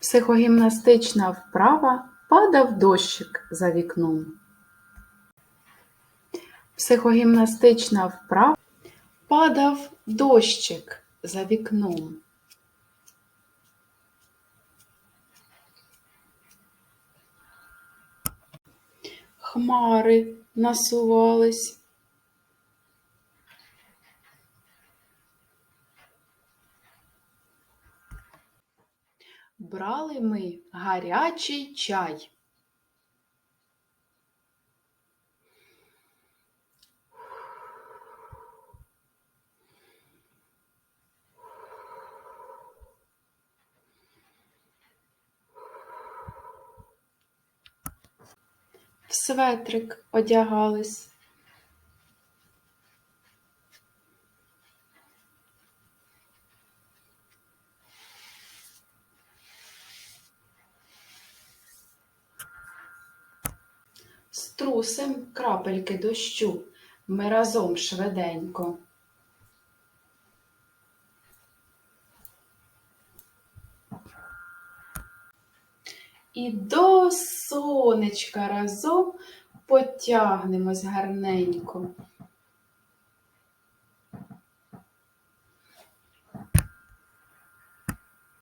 Психогімнастична вправа падав дощик за вікном. Психогімнастична вправа падав дощик за вікном. Хмари насувались. Брали ми гарячий чай. В светрик одягались. Струсим крапельки дощу, ми разом швиденько. І до сонечка разом потягнемось гарненько.